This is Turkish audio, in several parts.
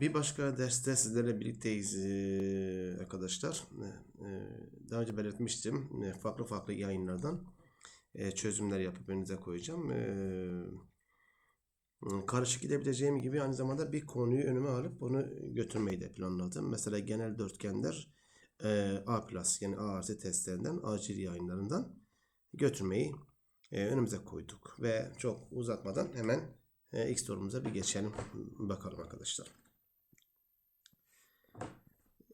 Bir başka derste sizlerle birlikteyiz arkadaşlar. Daha önce belirtmiştim. Farklı farklı yayınlardan çözümler yapıp önünüze koyacağım. Karışık gidebileceğim gibi aynı zamanda bir konuyu önüme alıp onu götürmeyi de planladım. Mesela genel dörtgenler A plus yani A artı testlerinden, acil yayınlarından götürmeyi önümüze koyduk. Ve çok uzatmadan hemen ilk sorumuza bir geçelim bakalım arkadaşlar.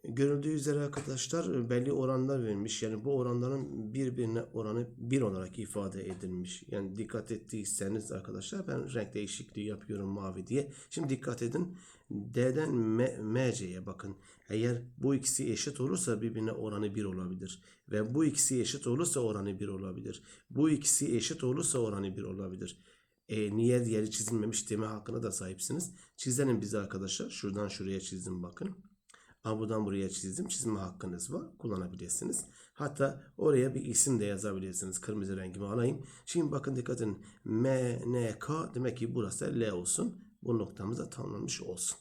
Görüldüğü üzere arkadaşlar belli oranlar verilmiş. Yani bu oranların birbirine oranı bir olarak ifade edilmiş. Yani dikkat ettiyseniz arkadaşlar ben renk değişikliği yapıyorum mavi diye. Şimdi dikkat edin. D'den M- MC'ye bakın. Eğer bu ikisi eşit olursa birbirine oranı 1 olabilir. Ve bu ikisi eşit olursa oranı 1 olabilir. Bu ikisi eşit olursa oranı 1 olabilir. E, niye diğeri çizilmemiş deme hakkına da sahipsiniz. Çizelim bize arkadaşlar. Şuradan şuraya çizdim bakın. Ama buradan buraya çizdim. Çizme hakkınız var. Kullanabilirsiniz. Hatta oraya bir isim de yazabilirsiniz. Kırmızı rengimi alayım. Şimdi bakın dikkat edin. M, N, K demek ki burası L olsun. Bu noktamız da tamamlanmış olsun.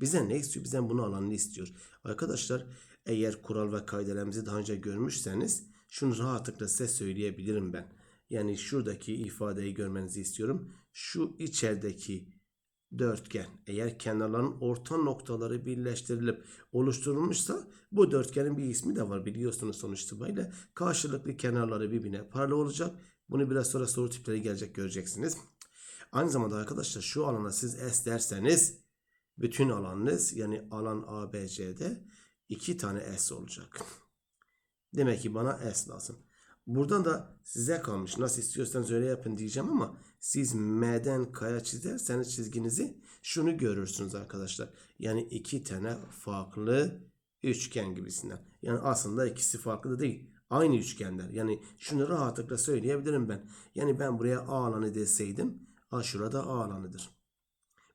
Bizden ne istiyor? Bizden bunu alanını istiyor. Arkadaşlar eğer kural ve kaidelerimizi daha önce görmüşseniz şunu rahatlıkla size söyleyebilirim ben. Yani şuradaki ifadeyi görmenizi istiyorum. Şu içerideki dörtgen eğer kenarların orta noktaları birleştirilip oluşturulmuşsa bu dörtgenin bir ismi de var biliyorsunuz sonuç itibariyle. Karşılıklı kenarları birbirine paralel olacak. Bunu biraz sonra soru tipleri gelecek göreceksiniz. Aynı zamanda arkadaşlar şu alana siz S derseniz bütün alanınız yani alan ABC'de iki tane S olacak. Demek ki bana S lazım. Buradan da size kalmış. Nasıl istiyorsanız öyle yapın diyeceğim ama siz M'den K'ya çizerseniz çizginizi şunu görürsünüz arkadaşlar. Yani iki tane farklı üçgen gibisinden. Yani aslında ikisi farklı değil. Aynı üçgenler. Yani şunu rahatlıkla söyleyebilirim ben. Yani ben buraya A alanı deseydim A şurada A alanıdır.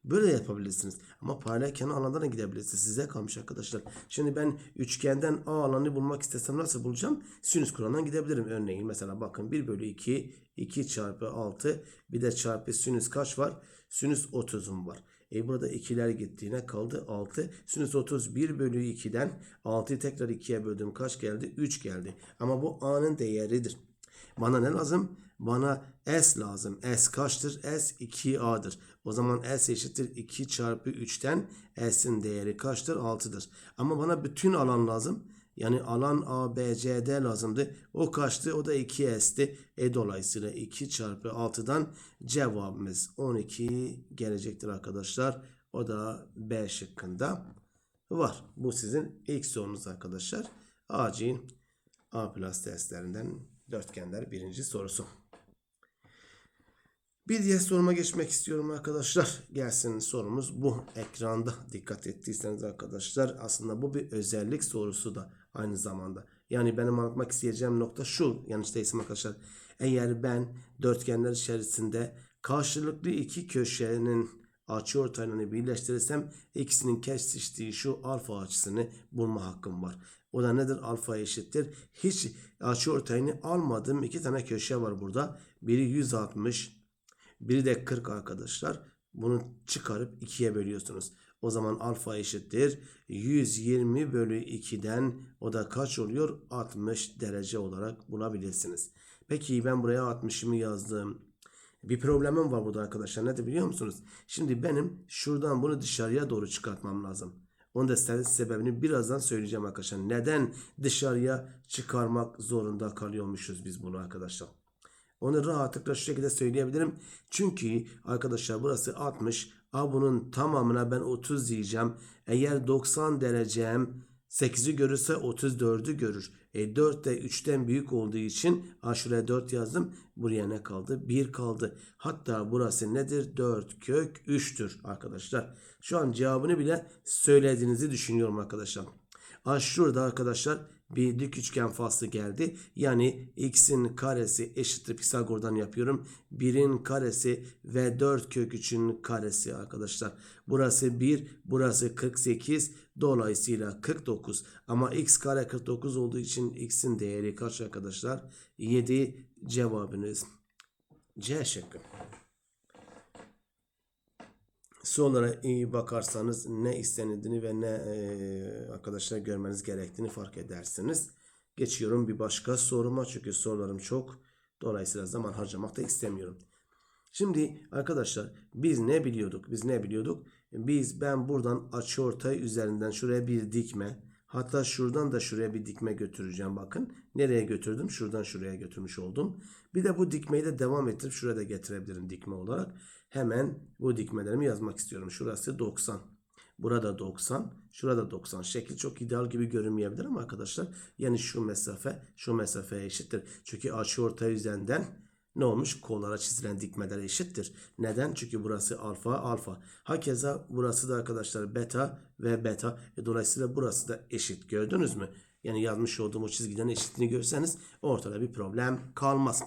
Böyle yapabilirsiniz. Ama paralel kenar alandan da gidebilirsiniz. Size kalmış arkadaşlar. Şimdi ben üçgenden A alanı bulmak istesem nasıl bulacağım? Sinüs kuralından gidebilirim. Örneğin mesela bakın 1 bölü 2, 2 çarpı 6 bir de çarpı sinüs kaç var? Sinüs 30'um var. E burada ikiler gittiğine kaldı 6. Sinüs 30 1 bölü 2'den 6'yı tekrar 2'ye böldüm. Kaç geldi? 3 geldi. Ama bu A'nın değeridir. Bana ne lazım? Bana S lazım. S kaçtır? S 2A'dır. O zaman S eşittir 2 çarpı 3'ten S'in değeri kaçtır? 6'dır. Ama bana bütün alan lazım. Yani alan ABCD lazımdı. O kaçtı? O da 2S'ti. E dolayısıyla 2 çarpı 6'dan cevabımız 12 gelecektir arkadaşlar. O da B şıkkında var. Bu sizin ilk sorunuz arkadaşlar. Acil A plus testlerinden dörtgenler birinci sorusu. Bir diğer soruma geçmek istiyorum arkadaşlar. Gelsin sorumuz bu. Ekranda dikkat ettiyseniz arkadaşlar aslında bu bir özellik sorusu da aynı zamanda. Yani benim anlatmak isteyeceğim nokta şu. Yanlış değilsem arkadaşlar. Eğer ben dörtgenler içerisinde karşılıklı iki köşenin açı ortaylarını birleştirirsem ikisinin kesiştiği şu alfa açısını bulma hakkım var. O da nedir? Alfa eşittir. Hiç açı ortayını almadığım iki tane köşe var burada. Biri 160, biri de 40 arkadaşlar. Bunu çıkarıp 2'ye bölüyorsunuz. O zaman alfa eşittir. 120 bölü 2'den o da kaç oluyor? 60 derece olarak bulabilirsiniz. Peki ben buraya 60'ımı yazdım. Bir problemim var burada arkadaşlar. Nedir biliyor musunuz? Şimdi benim şuradan bunu dışarıya doğru çıkartmam lazım. Onun da sebebini birazdan söyleyeceğim arkadaşlar. Neden dışarıya çıkarmak zorunda kalıyormuşuz biz bunu arkadaşlar? Onu rahatlıkla şu şekilde söyleyebilirim. Çünkü arkadaşlar burası 60. A bunun tamamına ben 30 diyeceğim. Eğer 90 derecem 8'i görürse 34'ü görür. E 4 de 3'ten büyük olduğu için A şuraya 4 yazdım. Buraya ne kaldı? 1 kaldı. Hatta burası nedir? 4 kök 3'tür arkadaşlar. Şu an cevabını bile söylediğinizi düşünüyorum arkadaşlar. A şurada arkadaşlar bir dik üçgen faslı geldi. Yani x'in karesi eşittir Pisagor'dan yapıyorum. 1'in karesi ve 4 kök 3'ün karesi arkadaşlar. Burası 1, burası 48. Dolayısıyla 49. Ama x kare 49 olduğu için x'in değeri kaç arkadaşlar? 7 cevabınız C şıkkı. Sonra iyi bakarsanız ne istenildiğini ve ne e, arkadaşlar görmeniz gerektiğini fark edersiniz. Geçiyorum bir başka soruma çünkü sorularım çok. Dolayısıyla zaman harcamak da istemiyorum. Şimdi arkadaşlar biz ne biliyorduk? Biz ne biliyorduk? Biz ben buradan açıortay üzerinden şuraya bir dikme hatta şuradan da şuraya bir dikme götüreceğim bakın. Nereye götürdüm? Şuradan şuraya götürmüş oldum. Bir de bu dikmeyi de devam ettirip şuraya da getirebilirim dikme olarak. Hemen bu dikmelerimi yazmak istiyorum. Şurası 90. Burada 90. Şurada 90. Şekil çok ideal gibi görünmeyebilir ama arkadaşlar yani şu mesafe şu mesafeye eşittir. Çünkü açıortay üzerinden ne olmuş? Kollara çizilen dikmeler eşittir. Neden? Çünkü burası alfa alfa. Hakeza burası da arkadaşlar beta ve beta. E, dolayısıyla burası da eşit. Gördünüz mü? Yani yazmış olduğum o çizgiden eşitliğini görseniz ortada bir problem kalmaz.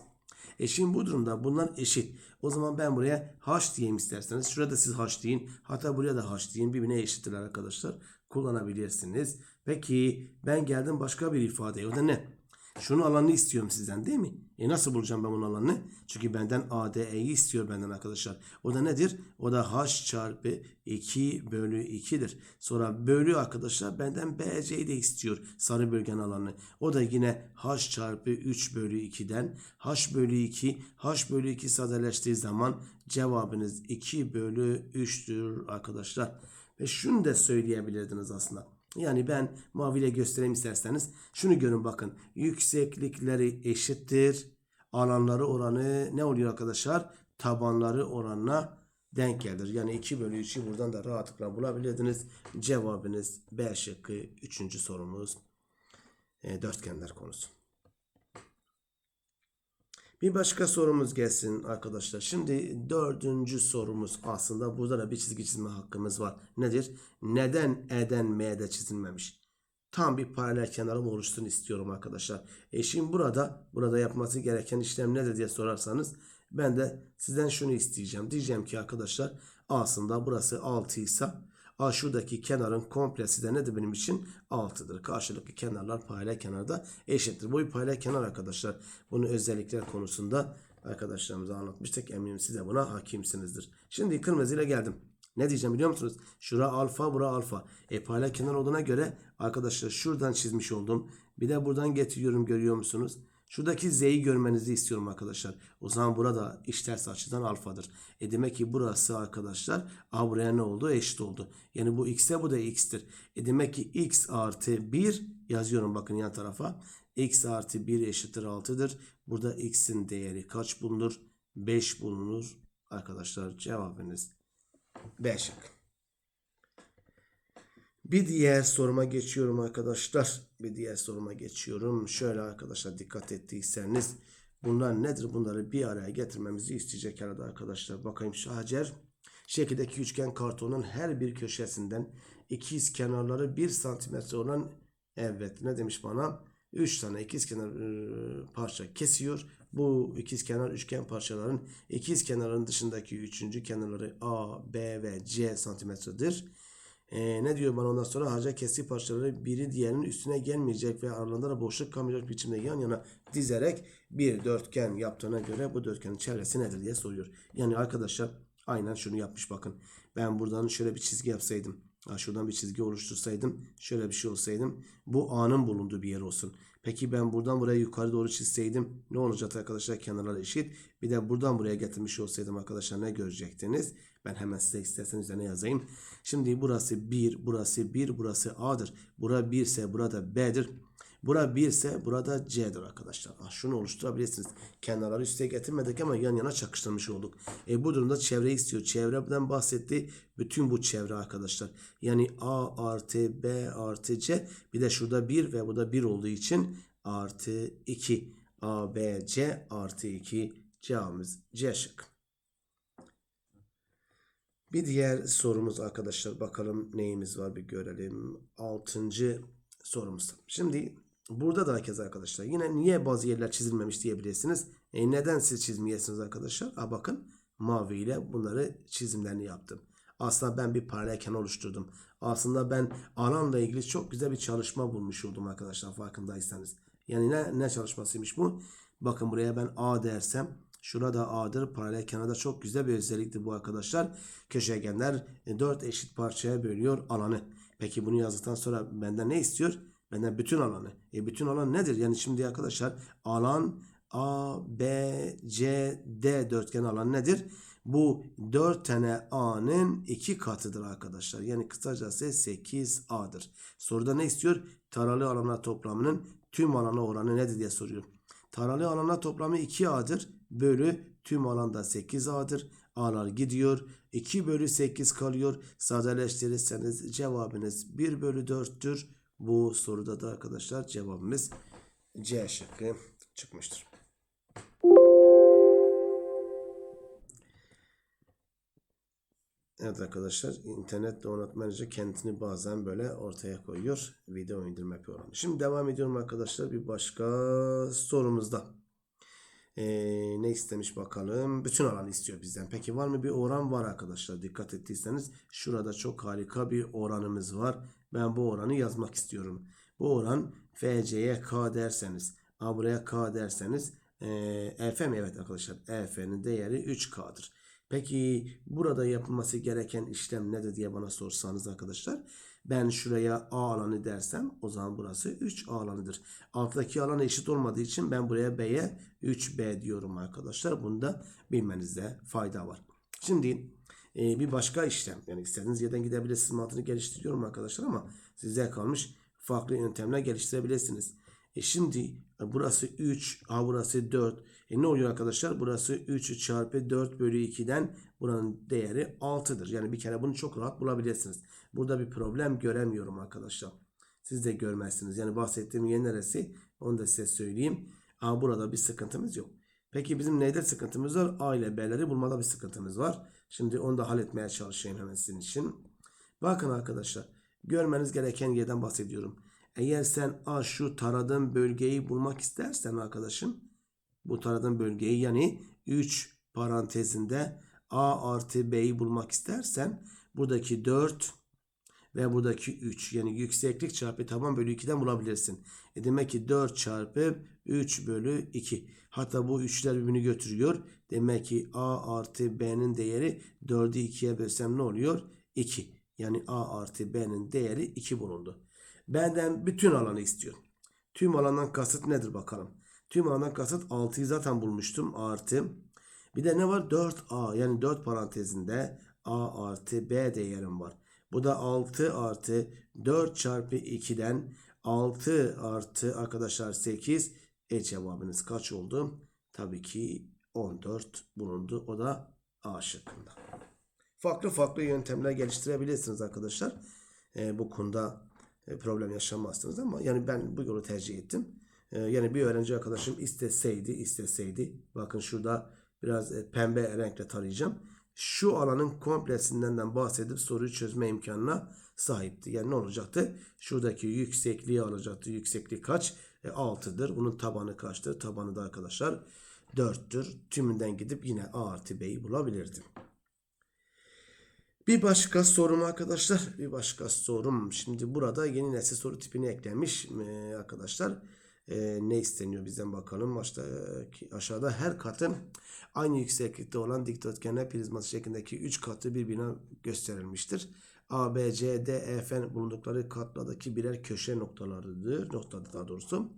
E şimdi bu durumda bunlar eşit. O zaman ben buraya h diyeyim isterseniz. Şurada siz h deyin. Hatta buraya da h deyin. Birbirine eşittirler arkadaşlar. Kullanabilirsiniz. Peki ben geldim başka bir ifadeye. O da ne? Şunu alanını istiyorum sizden değil mi? E nasıl bulacağım ben bunun alanını? Çünkü benden ADE'yi istiyor benden arkadaşlar. O da nedir? O da H çarpı 2 bölü 2'dir. Sonra bölü arkadaşlar benden BC'yi de istiyor. Sarı bölgenin alanını. O da yine H çarpı 3 bölü 2'den H bölü 2 H bölü 2 sadeleştiği zaman cevabınız 2 bölü 3'tür arkadaşlar. Ve şunu da söyleyebilirdiniz aslında. Yani ben maviyle göstereyim isterseniz. Şunu görün bakın. Yükseklikleri eşittir. Alanları oranı ne oluyor arkadaşlar? Tabanları oranına denk gelir. Yani 2 bölü 3'ü buradan da rahatlıkla bulabilirdiniz. Cevabınız B şıkkı 3. sorumuz. E, dörtgenler konusu. Bir başka sorumuz gelsin arkadaşlar. Şimdi dördüncü sorumuz aslında burada da bir çizgi çizme hakkımız var. Nedir? Neden E'den M'de çizilmemiş? Tam bir paralel kenarım oluşsun istiyorum arkadaşlar. E şimdi burada burada yapması gereken işlem nedir diye sorarsanız ben de sizden şunu isteyeceğim. Diyeceğim ki arkadaşlar aslında burası 6 ise A şuradaki kenarın komplesi de nedir benim için? 6'dır. Karşılıklı kenarlar paralel kenarda eşittir. Bu bir paralel kenar arkadaşlar. Bunun özellikler konusunda arkadaşlarımıza anlatmıştık. Eminim siz de buna hakimsinizdir. Şimdi kırmızıyla geldim. Ne diyeceğim biliyor musunuz? Şura alfa, bura alfa. E paralel kenar olduğuna göre arkadaşlar şuradan çizmiş oldum. Bir de buradan getiriyorum görüyor musunuz? Şuradaki z'yi görmenizi istiyorum arkadaşlar. O zaman burada işters açıdan alfadır. E demek ki burası arkadaşlar a buraya ne oldu? Eşit oldu. Yani bu x'e bu da x'tir. E demek ki x artı 1 yazıyorum bakın yan tarafa. x artı 1 eşittir 6'dır. Burada x'in değeri kaç bulunur? 5 bulunur. Arkadaşlar cevabınız B şık. Bir diğer soruma geçiyorum arkadaşlar. Bir diğer soruma geçiyorum. Şöyle arkadaşlar dikkat ettiyseniz bunlar nedir? Bunları bir araya getirmemizi isteyecek arada arkadaşlar. Bakayım Şahacer. Şekildeki üçgen kartonun her bir köşesinden ikiz kenarları 1 santimetre olan evet ne demiş bana? 3 tane ikiz kenar e, parça kesiyor. Bu ikiz kenar üçgen parçaların ikiz kenarın dışındaki üçüncü kenarları A, B ve C santimetredir. Ee, ne diyor bana ondan sonra harca kestiği parçaları biri diğerinin üstüne gelmeyecek ve aralarında da boşluk kalmayacak biçimde yan yana dizerek bir dörtgen yaptığına göre bu dörtgenin çevresi nedir diye soruyor. Yani arkadaşlar aynen şunu yapmış bakın. Ben buradan şöyle bir çizgi yapsaydım. Şuradan bir çizgi oluştursaydım. Şöyle bir şey olsaydım. Bu A'nın bulunduğu bir yer olsun. Peki ben buradan buraya yukarı doğru çizseydim ne olacaktı arkadaşlar? Kenarlar eşit. Bir de buradan buraya getirmiş olsaydım arkadaşlar ne görecektiniz? Ben hemen size isterseniz üzerine yazayım. Şimdi burası 1, burası 1, burası A'dır. Bura 1 ise burada B'dir. Bura 1 ise burada C'dir arkadaşlar. Ah, şunu oluşturabilirsiniz. Kenarları üste getirmedik ama yan yana çakıştırmış olduk. E, bu durumda çevre istiyor. Çevreden bahsetti. Bütün bu çevre arkadaşlar. Yani A artı B artı C. Bir de şurada 1 ve burada 1 olduğu için artı 2. A, B, C artı 2. Cevabımız C şık. Bir diğer sorumuz arkadaşlar bakalım neyimiz var bir görelim. Altıncı sorumuz. Şimdi burada da herkes arkadaşlar yine niye bazı yerler çizilmemiş diyebilirsiniz. E neden siz çizmeyesiniz arkadaşlar? Ha bakın mavi ile bunları çizimlerini yaptım. Aslında ben bir paralel kenar oluşturdum. Aslında ben alanla ilgili çok güzel bir çalışma bulmuş oldum arkadaşlar farkındaysanız. Yani ne, ne çalışmasıymış bu? Bakın buraya ben A dersem Şurada A'dır. Paralel kenarda çok güzel bir özelliktir bu arkadaşlar. Köşegenler 4 eşit parçaya bölüyor alanı. Peki bunu yazdıktan sonra benden ne istiyor? Benden bütün alanı. E bütün alan nedir? Yani şimdi arkadaşlar alan A, B, C, D dörtgen alanı nedir? Bu 4 tane A'nın 2 katıdır arkadaşlar. Yani kısacası 8A'dır. Soruda ne istiyor? Taralı alanlar toplamının tüm alana oranı nedir diye soruyor. Taralı alanlar toplamı 2A'dır. Bölü tüm alanda 8A'dır. A'lar gidiyor. 2 bölü 8 kalıyor. Sadeleştirirseniz cevabınız 1 bölü 4'tür. Bu soruda da arkadaşlar cevabımız C şıkkı çıkmıştır. Evet arkadaşlar internet donatmacı kendini bazen böyle ortaya koyuyor. Video indirme programı. Şimdi devam ediyorum arkadaşlar bir başka sorumuzda. Ne istemiş bakalım. Bütün alanı istiyor bizden. Peki var mı bir oran? Var arkadaşlar. Dikkat ettiyseniz şurada çok harika bir oranımız var. Ben bu oranı yazmak istiyorum. Bu oran FC'ye K derseniz. A buraya K derseniz. E, EF mi? Evet arkadaşlar. EF'nin değeri 3K'dır. Peki burada yapılması gereken işlem nedir diye bana sorsanız arkadaşlar. Ben şuraya A alanı dersem o zaman burası 3 A alanıdır. Alttaki alan eşit olmadığı için ben buraya B'ye 3B diyorum arkadaşlar. Bunu da bilmenizde fayda var. Şimdi e, bir başka işlem. Yani istediğiniz yerden gidebilirsiniz. Mantığını geliştiriyorum arkadaşlar ama size kalmış farklı yöntemler geliştirebilirsiniz. E şimdi e, burası 3, A burası 4. E ne oluyor arkadaşlar? Burası 3 çarpı 4 bölü 2'den buranın değeri 6'dır. Yani bir kere bunu çok rahat bulabilirsiniz. Burada bir problem göremiyorum arkadaşlar. Siz de görmezsiniz. Yani bahsettiğim yer neresi? Onu da size söyleyeyim. A burada bir sıkıntımız yok. Peki bizim neyde sıkıntımız var? A ile B'leri bulmada bir sıkıntımız var. Şimdi onu da halletmeye çalışayım hemen sizin için. Bakın arkadaşlar. Görmeniz gereken yerden bahsediyorum. Eğer sen A şu taradığın bölgeyi bulmak istersen arkadaşım bu taradığın bölgeyi yani 3 parantezinde A artı B'yi bulmak istersen buradaki 4 ve buradaki 3 yani yükseklik çarpı taban bölü 2'den bulabilirsin. E demek ki 4 çarpı 3 bölü 2. Hatta bu 3'ler birbirini götürüyor. Demek ki A artı B'nin değeri 4'ü 2'ye bölsem ne oluyor? 2. Yani A artı B'nin değeri 2 bulundu. Benden bütün alanı istiyor. Tüm alandan kasıt nedir bakalım. Tüm alandan kasıt 6'yı zaten bulmuştum. Artı. Bir de ne var? 4A yani 4 parantezinde A artı B değerim var. Bu da 6 artı 4 çarpı 2'den 6 artı arkadaşlar 8. E cevabınız kaç oldu? Tabii ki 14 bulundu. O da A şıkkında. Farklı farklı yöntemler geliştirebilirsiniz arkadaşlar. E, bu konuda e, problem yaşamazsınız ama yani ben bu yolu tercih ettim. E, yani bir öğrenci arkadaşım isteseydi isteseydi bakın şurada biraz e, pembe renkle tarayacağım. Şu alanın komplesinden bahsedip soruyu çözme imkanına sahipti. Yani ne olacaktı? Şuradaki yüksekliği alacaktı. Yüksekliği kaç? E, 6'dır. Bunun tabanı kaçtır? Tabanı da arkadaşlar 4'tür. Tümünden gidip yine A artı B'yi bulabilirdim. Bir başka sorum arkadaşlar. Bir başka sorum. Şimdi burada yeni nesil soru tipini eklemiş ee, arkadaşlar. Ee, ne isteniyor bizden bakalım. Başta, aşağıda her katın aynı yükseklikte olan dikdörtgenler prizması şeklindeki 3 katı birbirine gösterilmiştir. A, B, C, D, E, F bulundukları katlardaki birer köşe noktalarıdır. Noktadır daha doğrusu.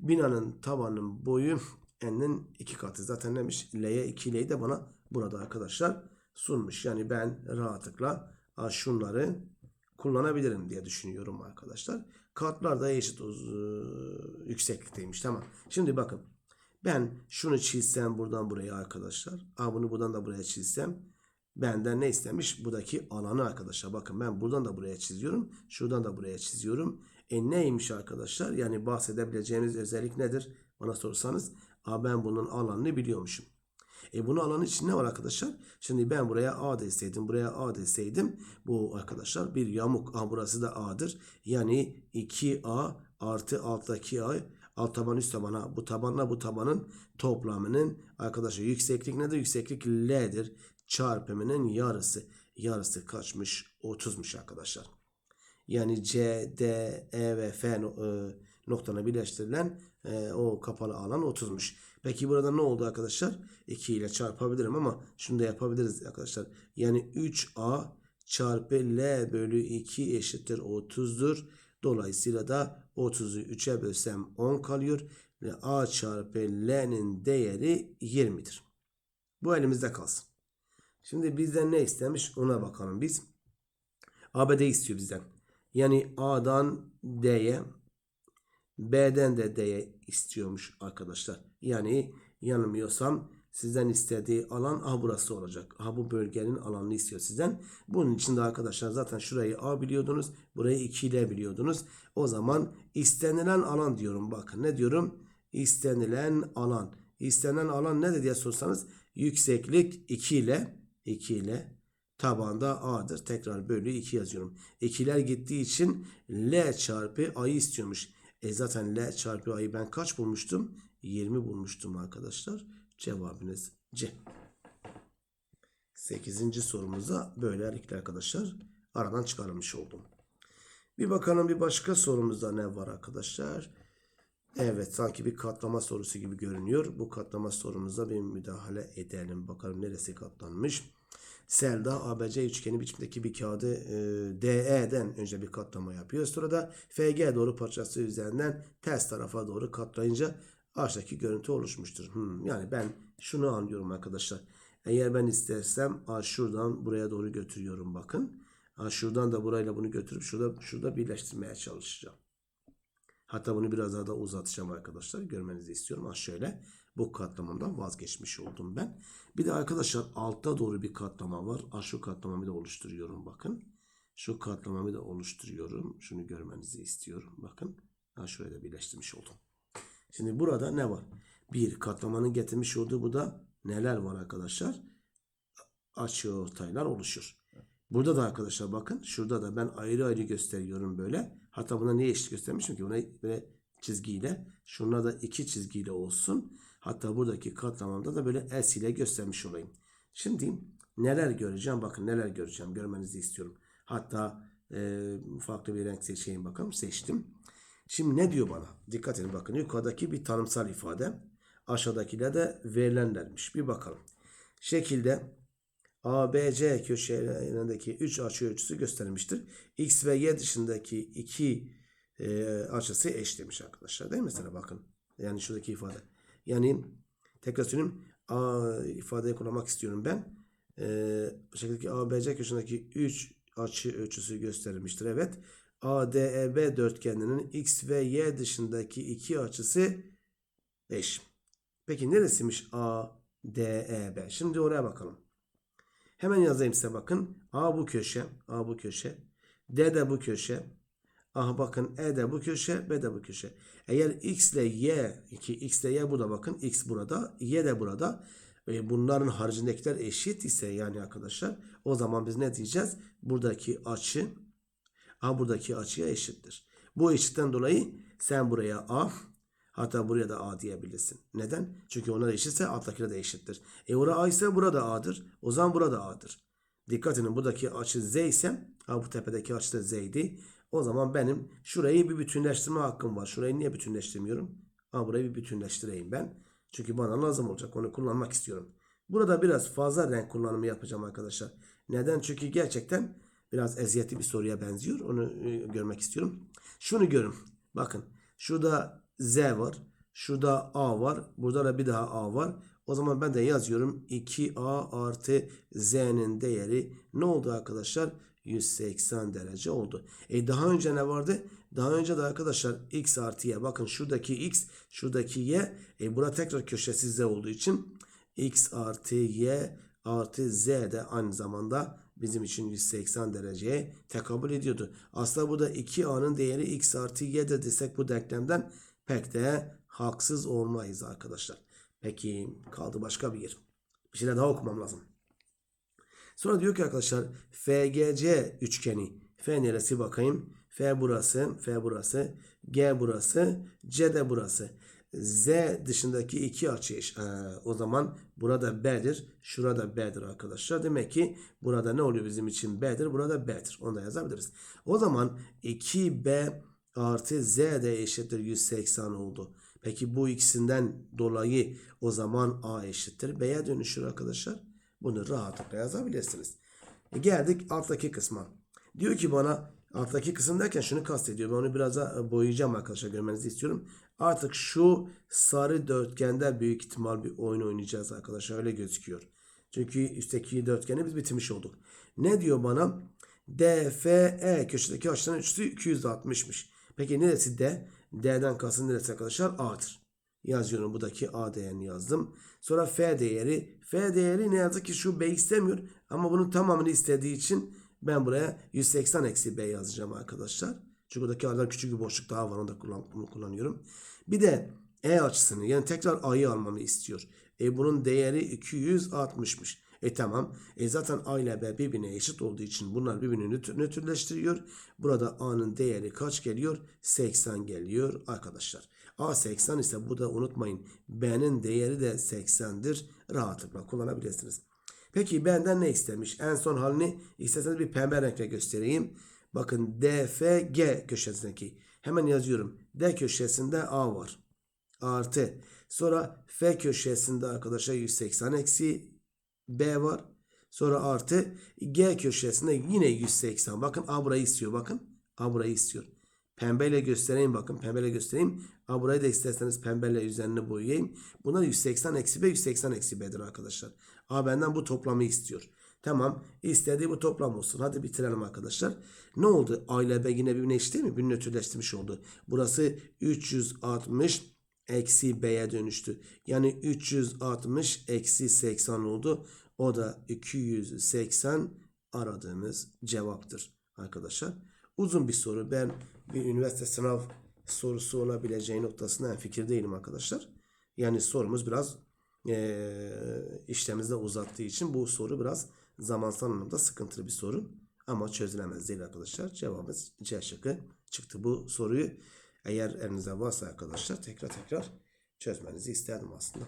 Binanın tavanın boyu n'in iki katı. Zaten neymiş? L'ye 2 L'yi de bana burada arkadaşlar sunmuş. Yani ben rahatlıkla şunları kullanabilirim diye düşünüyorum arkadaşlar. Katlar da eşit yükseklikteymiş. Tamam. Şimdi bakın. Ben şunu çizsem buradan buraya arkadaşlar. A bunu buradan da buraya çizsem. Benden ne istemiş? Buradaki alanı arkadaşlar. Bakın ben buradan da buraya çiziyorum. Şuradan da buraya çiziyorum. E neymiş arkadaşlar? Yani bahsedebileceğimiz özellik nedir? Bana sorsanız. A ben bunun alanını biliyormuşum. E bunu alanın için ne var arkadaşlar? Şimdi ben buraya A deseydim, buraya A deseydim bu arkadaşlar bir yamuk. A burası da A'dır. Yani 2A artı alttaki A alt taban üst tabana bu tabanla bu tabanın toplamının arkadaşlar yükseklik nedir? Yükseklik L'dir. Çarpımının yarısı. Yarısı kaçmış? 30'muş arkadaşlar. Yani C, D, E ve F noktalarına birleştirilen e, o kapalı alan 30'muş. Peki burada ne oldu arkadaşlar? 2 ile çarpabilirim ama şunu da yapabiliriz arkadaşlar. Yani 3a çarpı L bölü 2 eşittir 30'dur. Dolayısıyla da 30'u 3'e bölsem 10 kalıyor. Ve A çarpı L'nin değeri 20'dir. Bu elimizde kalsın. Şimdi bizden ne istemiş ona bakalım biz. ABD istiyor bizden. Yani A'dan D'ye B'den de D'ye istiyormuş arkadaşlar. Yani yanılmıyorsam sizden istediği alan A burası olacak. A bu bölgenin alanını istiyor sizden. Bunun için de arkadaşlar zaten şurayı A biliyordunuz. Burayı 2 ile biliyordunuz. O zaman istenilen alan diyorum. Bakın ne diyorum? İstenilen alan. İstenilen alan nedir diye sorsanız yükseklik 2 ile 2 ile tabanda A'dır. Tekrar bölü 2 yazıyorum. 2'ler gittiği için L çarpı A'yı istiyormuş. E zaten L çarpı A'yı ben kaç bulmuştum? 20 bulmuştum arkadaşlar. Cevabınız C. 8. sorumuzda böylelikle arkadaşlar aradan çıkarılmış oldum. Bir bakalım bir başka sorumuzda ne var arkadaşlar? Evet sanki bir katlama sorusu gibi görünüyor. Bu katlama sorumuza bir müdahale edelim. Bakalım neresi katlanmış. Selda ABC üçgeni biçimdeki bir kağıdı e, DE'den önce bir katlama yapıyor. Sonra da FG doğru parçası üzerinden ters tarafa doğru katlayınca aşağıdaki görüntü oluşmuştur. Hmm, yani ben şunu anlıyorum arkadaşlar. Eğer ben istersem A şuradan buraya doğru götürüyorum bakın. A şuradan da burayla bunu götürüp şurada şurada birleştirmeye çalışacağım. Hatta bunu biraz daha da uzatacağım arkadaşlar. Görmenizi istiyorum. Ha şöyle bu katlamamdan vazgeçmiş oldum ben. Bir de arkadaşlar altta doğru bir katlama var. Ha şu katlamamı da oluşturuyorum bakın. Şu katlamamı da oluşturuyorum. Şunu görmenizi istiyorum. Bakın. Ha şuraya birleştirmiş oldum. Şimdi burada ne var? Bir katlamanın getirmiş olduğu bu da neler var arkadaşlar? Açı ortaylar oluşur. Burada da arkadaşlar bakın şurada da ben ayrı ayrı gösteriyorum böyle. Hatta buna niye eşit göstermişim ki? Buna böyle çizgiyle. Şuna da iki çizgiyle olsun. Hatta buradaki katlamamda da böyle S ile göstermiş olayım. Şimdi neler göreceğim? Bakın neler göreceğim. Görmenizi istiyorum. Hatta e, farklı bir renk seçeyim bakalım. Seçtim. Şimdi ne diyor bana? Dikkat edin bakın. Yukarıdaki bir tanımsal ifade. Aşağıdakiler de verilenlermiş. Bir bakalım. Şekilde ABC köşelerindeki 3 açı ölçüsü gösterilmiştir. X ve Y dışındaki 2 e, açısı eş demiş arkadaşlar. Değil mi mesela bakın. Yani şuradaki ifade. Yani tekrar söyleyeyim. A ifadeyi kullanmak istiyorum ben. E, şekildeki ABC köşesindeki 3 açı ölçüsü gösterilmiştir. Evet. ADEB dörtgeninin X ve Y dışındaki iki açısı eş. Peki neresiymiş ADEB? Şimdi oraya bakalım. Hemen yazayım size bakın. A bu köşe. A bu köşe. D de bu köşe. Ah bakın E de bu köşe. B de bu köşe. Eğer X ile Y. iki X ile Y burada bakın. X burada. Y de burada. Ve bunların haricindekiler eşit ise yani arkadaşlar. O zaman biz ne diyeceğiz? Buradaki açı A buradaki açıya eşittir. Bu eşitten dolayı sen buraya A hatta buraya da A diyebilirsin. Neden? Çünkü onlar eşitse alttakiler de eşittir. E orada A ise burada A'dır. O zaman burada A'dır. Dikkat edin buradaki açı Z ise ha bu tepedeki açı da Z'ydi. O zaman benim şurayı bir bütünleştirme hakkım var. Şurayı niye bütünleştirmiyorum? Ha burayı bir bütünleştireyim ben. Çünkü bana lazım olacak. Onu kullanmak istiyorum. Burada biraz fazla renk kullanımı yapacağım arkadaşlar. Neden? Çünkü gerçekten biraz eziyetli bir soruya benziyor. Onu e, görmek istiyorum. Şunu görün. Bakın. Şurada Z var. Şurada A var. Burada da bir daha A var. O zaman ben de yazıyorum. 2A artı Z'nin değeri ne oldu arkadaşlar? 180 derece oldu. E daha önce ne vardı? Daha önce de arkadaşlar x artı y. Bakın şuradaki x, şuradaki y. E bura tekrar köşesi z olduğu için x artı y artı z de aynı zamanda bizim için 180 dereceye tekabül ediyordu. Aslında burada 2a'nın değeri x artı y'dir desek bu denklemden pek de haksız olmayız arkadaşlar. Peki kaldı başka bir yer. Bir şeyler daha okumam lazım. Sonra diyor ki arkadaşlar FGC üçgeni. F neresi bakayım? F burası, F burası, G burası, C de burası. Z dışındaki iki açı eş. Ee, o zaman burada B'dir. Şurada B'dir arkadaşlar. Demek ki burada ne oluyor bizim için B'dir. Burada B'dir. Onu da yazabiliriz. O zaman 2B artı Z de eşittir 180 oldu. Peki bu ikisinden dolayı o zaman A eşittir B'ye dönüşür arkadaşlar. Bunu rahatlıkla yazabilirsiniz. E geldik alttaki kısma. Diyor ki bana alttaki kısım derken şunu kastediyor. Ben onu biraz daha boyayacağım arkadaşlar görmenizi istiyorum. Artık şu sarı dörtgende büyük ihtimal bir oyun oynayacağız arkadaşlar. Öyle gözüküyor. Çünkü üstteki dörtgeni biz bitirmiş olduk. Ne diyor bana? DFE köşedeki açıların ölçüsü 260'mış. Peki neresi D? D'den kastım neresi arkadaşlar? A'dır. Yazıyorum. Buradaki A değerini yazdım. Sonra F değeri. F değeri ne yazık ki şu B istemiyor. Ama bunun tamamını istediği için ben buraya 180 eksi B yazacağım arkadaşlar. Çünkü buradaki arada küçük bir boşluk daha var. Onu da kullanıyorum. Bir de E açısını yani tekrar A'yı almamı istiyor. E bunun değeri 260'mış. E tamam. E zaten A ile B birbirine eşit olduğu için bunlar birbirini nötr nötrleştiriyor. Burada A'nın değeri kaç geliyor? 80 geliyor arkadaşlar. A 80 ise burada unutmayın. B'nin değeri de 80'dir. Rahatlıkla kullanabilirsiniz. Peki benden ne istemiş? En son halini isterseniz bir pembe renkle göstereyim. Bakın DFG köşesindeki. Hemen yazıyorum. D köşesinde A var. Artı. Sonra F köşesinde arkadaşlar 180 eksi B var. Sonra artı G köşesinde yine 180. Bakın A burayı istiyor. Bakın A burayı istiyor. Pembeyle göstereyim bakın. Pembeyle göstereyim. A burayı da isterseniz pembeyle üzerine boyayayım. Bunlar 180 eksi B 180 eksi B'dir arkadaşlar. A benden bu toplamı istiyor. Tamam. istediği bu toplam olsun. Hadi bitirelim arkadaşlar. Ne oldu? A ile B yine birbirine eşit değil mi? Birbirine nötrleştirmiş oldu. Burası 360 eksi B'ye dönüştü. Yani 360 eksi 80 oldu. O da 280 aradığımız cevaptır arkadaşlar. Uzun bir soru. Ben bir üniversite sınav sorusu olabileceği noktasında en fikir değilim arkadaşlar. Yani sorumuz biraz e, işlemimizde uzattığı için bu soru biraz zamansal anlamda sıkıntılı bir soru. Ama çözülemez değil arkadaşlar. Cevabımız C şıkkı çıktı bu soruyu. Eğer elinizde varsa arkadaşlar tekrar tekrar çözmenizi isterdim aslında.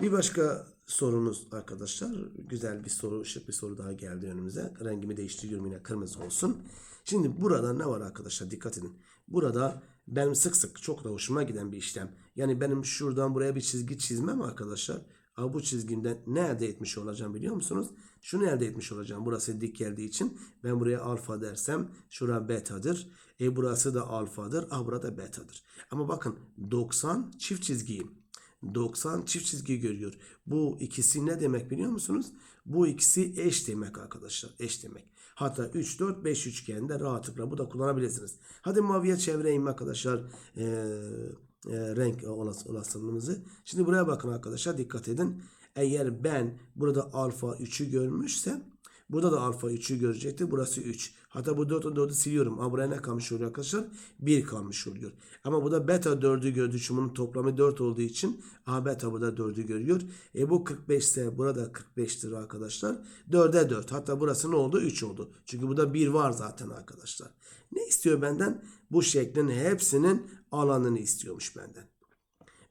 Bir başka sorumuz arkadaşlar. Güzel bir soru, şık bir soru daha geldi önümüze. Rengimi değiştiriyorum yine kırmızı olsun. Şimdi burada ne var arkadaşlar dikkat edin. Burada benim sık sık çok da hoşuma giden bir işlem. Yani benim şuradan buraya bir çizgi çizmem arkadaşlar. Ama bu çizgimden ne elde etmiş olacağım biliyor musunuz? Şunu elde etmiş olacağım. Burası dik geldiği için ben buraya alfa dersem şura betadır. E burası da alfadır. A burada betadır. Ama bakın 90 çift çizgiyim. 90 çift çizgi görüyor. Bu ikisi ne demek biliyor musunuz? Bu ikisi eş demek arkadaşlar. Eş demek. Hatta 3, 4, 5 üçgende rahatlıkla bu da kullanabilirsiniz. Hadi maviye çevireyim arkadaşlar. Ee, e, renk olas olasılığımızı. Şimdi buraya bakın arkadaşlar dikkat edin. Eğer ben burada alfa 3'ü görmüşsem burada da alfa 3'ü görecektir. Burası 3. Hatta bu 4 4'ü siliyorum. Ama buraya ne kalmış oluyor arkadaşlar? 1 kalmış oluyor. Ama bu da beta 4'ü gördüğü için bunun toplamı 4 olduğu için A beta burada 4'ü görüyor. E bu 45 ise burada 45'tir arkadaşlar. 4'e 4. Hatta burası ne oldu? 3 oldu. Çünkü burada 1 var zaten arkadaşlar. Ne istiyor benden? Bu şeklin hepsinin alanını istiyormuş benden.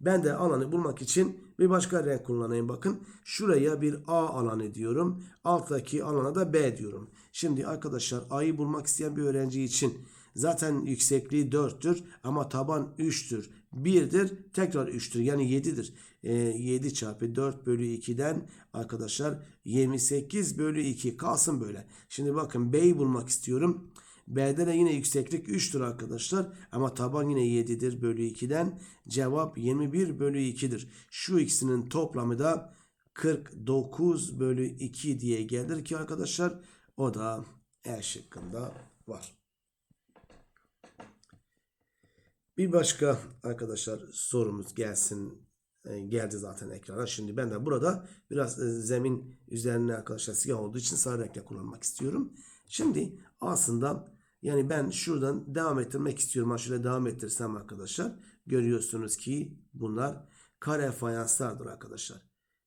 Ben de alanı bulmak için bir başka renk kullanayım. Bakın şuraya bir A alanı diyorum. Alttaki alana da B diyorum. Şimdi arkadaşlar A'yı bulmak isteyen bir öğrenci için zaten yüksekliği 4'tür ama taban 3'tür. 1'dir tekrar 3'tür yani 7'dir. E, 7 çarpı 4 bölü 2'den arkadaşlar 28 bölü 2 kalsın böyle. Şimdi bakın B'yi bulmak istiyorum. B'de de yine yükseklik 3'tür arkadaşlar. Ama taban yine 7'dir bölü 2'den. Cevap 21 bölü 2'dir. Şu ikisinin toplamı da 49 bölü 2 diye gelir ki arkadaşlar. O da E şıkkında var. Bir başka arkadaşlar sorumuz gelsin. E, geldi zaten ekrana. Şimdi ben de burada biraz e, zemin üzerine arkadaşlar siyah olduğu için sarı renkle kullanmak istiyorum. Şimdi aslında yani ben şuradan devam ettirmek istiyorum. Ha şöyle devam ettirsem arkadaşlar. Görüyorsunuz ki bunlar kare fayanslardır arkadaşlar.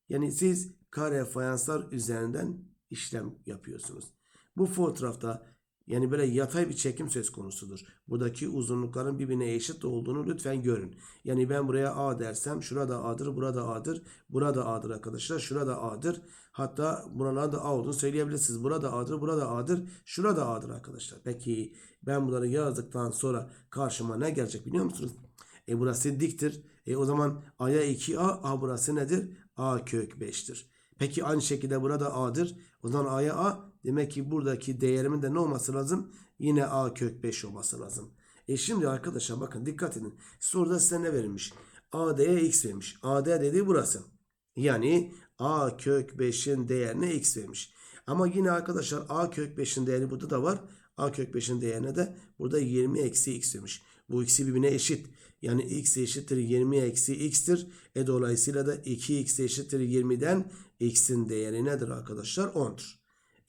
Yani siz kare fayanslar üzerinden işlem yapıyorsunuz. Bu fotoğrafta yani böyle yatay bir çekim söz konusudur. Buradaki uzunlukların birbirine eşit olduğunu lütfen görün. Yani ben buraya A dersem şurada A'dır, burada A'dır, burada A'dır arkadaşlar, şurada A'dır. Hatta buralarda A olduğunu söyleyebilirsiniz. Burada A'dır, burada A'dır, şurada A'dır arkadaşlar. Peki ben bunları yazdıktan sonra karşıma ne gelecek biliyor musunuz? E burası diktir. E o zaman A'ya 2A. A burası nedir? A kök 5'tir. Peki aynı şekilde burada A'dır. O zaman A'ya A. Demek ki buradaki değerimin de ne olması lazım? Yine A kök 5 olması lazım. E şimdi arkadaşlar bakın dikkat edin. Soruda size ne verilmiş? AD'ye x vermiş. AD dediği burası. Yani A kök 5'in değerine x vermiş. Ama yine arkadaşlar A kök 5'in değeri burada da var. A kök 5'in değerine de burada 20 eksi x demiş. Bu ikisi birbirine eşit. Yani x eşittir 20 eksi x'tir. E dolayısıyla da 2x eşittir 20'den x'in değeri nedir arkadaşlar? 10'dur.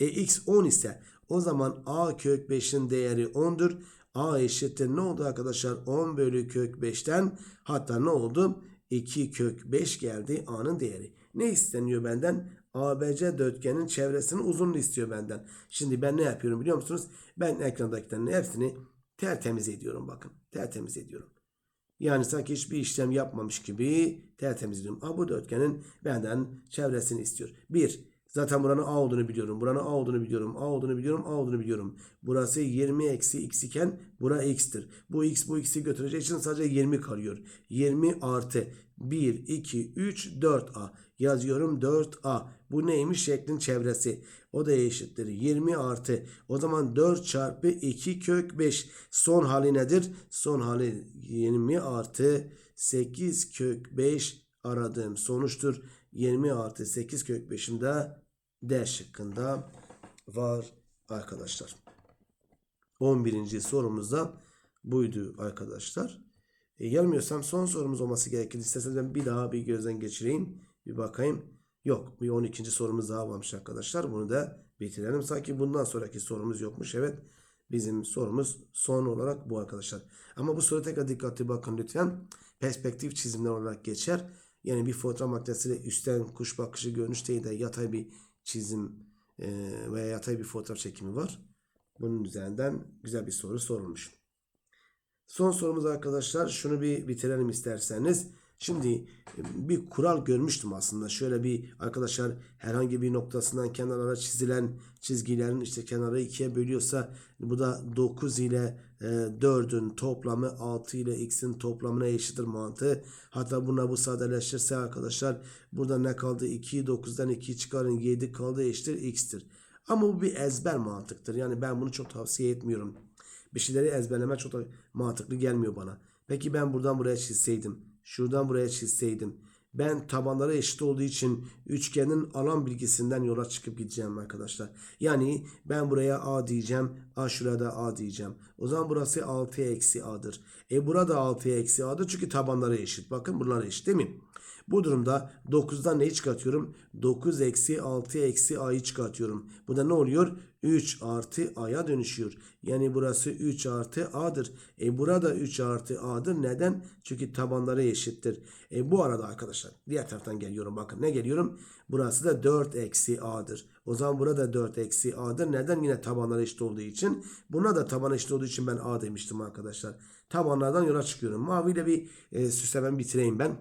E x 10 ise o zaman a kök 5'in değeri 10'dur. a eşittir ne oldu arkadaşlar? 10 bölü kök 5'ten hatta ne oldu? 2 kök 5 geldi a'nın değeri. Ne isteniyor benden? ABC dörtgenin çevresinin uzunluğu istiyor benden. Şimdi ben ne yapıyorum biliyor musunuz? Ben ekrandakilerin hepsini tertemiz ediyorum bakın. Tertemiz ediyorum. Yani sanki hiçbir işlem yapmamış gibi tertemiz ediyorum. A bu dörtgenin benden çevresini istiyor. 1. Zaten buranın A olduğunu biliyorum. Buranın A olduğunu biliyorum. A olduğunu biliyorum. A olduğunu biliyorum. Burası 20 eksi x iken bura x'tir. Bu x bu x'i götüreceği için sadece 20 kalıyor. 20 artı 1, 2, 3, 4a. Yazıyorum 4a. Bu neymiş? Şeklin çevresi. O da eşittir. 20 artı. O zaman 4 çarpı 2 kök 5. Son hali nedir? Son hali 20 artı 8 kök 5 aradığım sonuçtur. 20 artı 8 kök 5'in de D şıkkında var arkadaşlar. 11. sorumuzda buydu arkadaşlar. E, yanılmıyorsam son sorumuz olması gerekir. İsterseniz ben bir daha bir gözden geçireyim. Bir bakayım. Yok bir 12. sorumuz daha varmış arkadaşlar. Bunu da bitirelim. Sanki bundan sonraki sorumuz yokmuş. Evet bizim sorumuz son olarak bu arkadaşlar. Ama bu soruya tekrar dikkatli bakın lütfen. Perspektif çizimler olarak geçer. Yani bir fotoğraf makinesiyle üstten kuş bakışı görünüş değil de yatay bir çizim e, veya yatay bir fotoğraf çekimi var. Bunun üzerinden güzel bir soru sorulmuş. Son sorumuz arkadaşlar şunu bir bitirelim isterseniz. Şimdi e, bir kural görmüştüm aslında. Şöyle bir arkadaşlar herhangi bir noktasından kenarlara çizilen çizgilerin işte kenarı ikiye bölüyorsa bu da 9 ile e, 4'ün toplamı 6 ile x'in toplamına eşittir mantığı. Hatta buna bu sadeleşirse arkadaşlar burada ne kaldı? 2'yi 9'dan 2'yi çıkarın 7 kaldı eşittir x'tir. Ama bu bir ezber mantıktır. Yani ben bunu çok tavsiye etmiyorum. Bir şeyleri ezberleme çok da mantıklı gelmiyor bana. Peki ben buradan buraya çizseydim. Şuradan buraya çizseydim. Ben tabanları eşit olduğu için üçgenin alan bilgisinden yola çıkıp gideceğim arkadaşlar. Yani ben buraya A diyeceğim. A şurada A diyeceğim. O zaman burası 6 eksi A'dır. E burada 6 eksi A'dır çünkü tabanları eşit. Bakın bunlar eşit değil mi? Bu durumda 9'dan neyi çıkartıyorum? 9 eksi 6 eksi a'yı çıkartıyorum. Bu da ne oluyor? 3 artı a'ya dönüşüyor. Yani burası 3 artı a'dır. E burada 3 artı a'dır. Neden? Çünkü tabanları eşittir. E bu arada arkadaşlar diğer taraftan geliyorum. Bakın ne geliyorum? Burası da 4 eksi a'dır. O zaman burada 4 eksi a'dır. Neden? Yine tabanları eşit olduğu için. Buna da taban eşit olduğu için ben a demiştim arkadaşlar. Tabanlardan yola çıkıyorum. Maviyle bir e, süslemem bitireyim ben.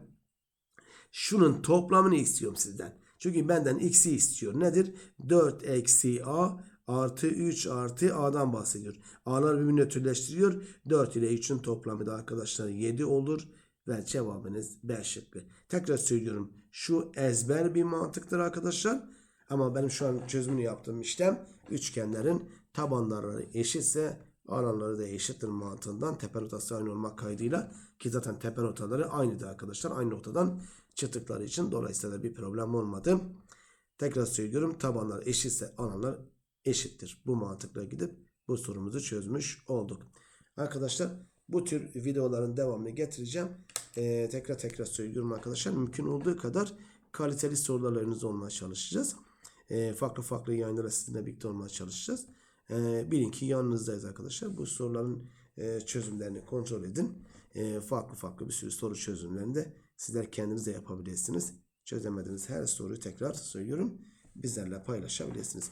Şunun toplamını istiyorum sizden. Çünkü benden x'i istiyor. Nedir? 4 eksi a artı 3 artı a'dan bahsediyor. A'lar birbirini nötrleştiriyor. 4 ile 3'ün toplamı da arkadaşlar 7 olur. Ve cevabınız B şıkkı. Tekrar söylüyorum. Şu ezber bir mantıktır arkadaşlar. Ama benim şu an çözümünü yaptığım işlem üçgenlerin tabanları eşitse alanları da eşittir mantığından tepe notası aynı olmak kaydıyla ki zaten tepe notaları aynıydı arkadaşlar. Aynı noktadan çıktıkları için dolayısıyla bir problem olmadı. Tekrar söylüyorum tabanlar eşitse alanlar eşittir. Bu mantıkla gidip bu sorumuzu çözmüş olduk. Arkadaşlar bu tür videoların devamını getireceğim. Ee, tekrar tekrar söylüyorum arkadaşlar. Mümkün olduğu kadar kaliteli sorularınız olmaya çalışacağız. Ee, farklı farklı yayınlara sizinle birlikte olmaya çalışacağız. Ee, bilin ki yanınızdayız arkadaşlar. Bu soruların e, çözümlerini kontrol edin. E, farklı farklı bir sürü soru çözümlerini de sizler kendiniz de yapabilirsiniz. Çözemediğiniz her soruyu tekrar söylüyorum. Bizlerle paylaşabilirsiniz.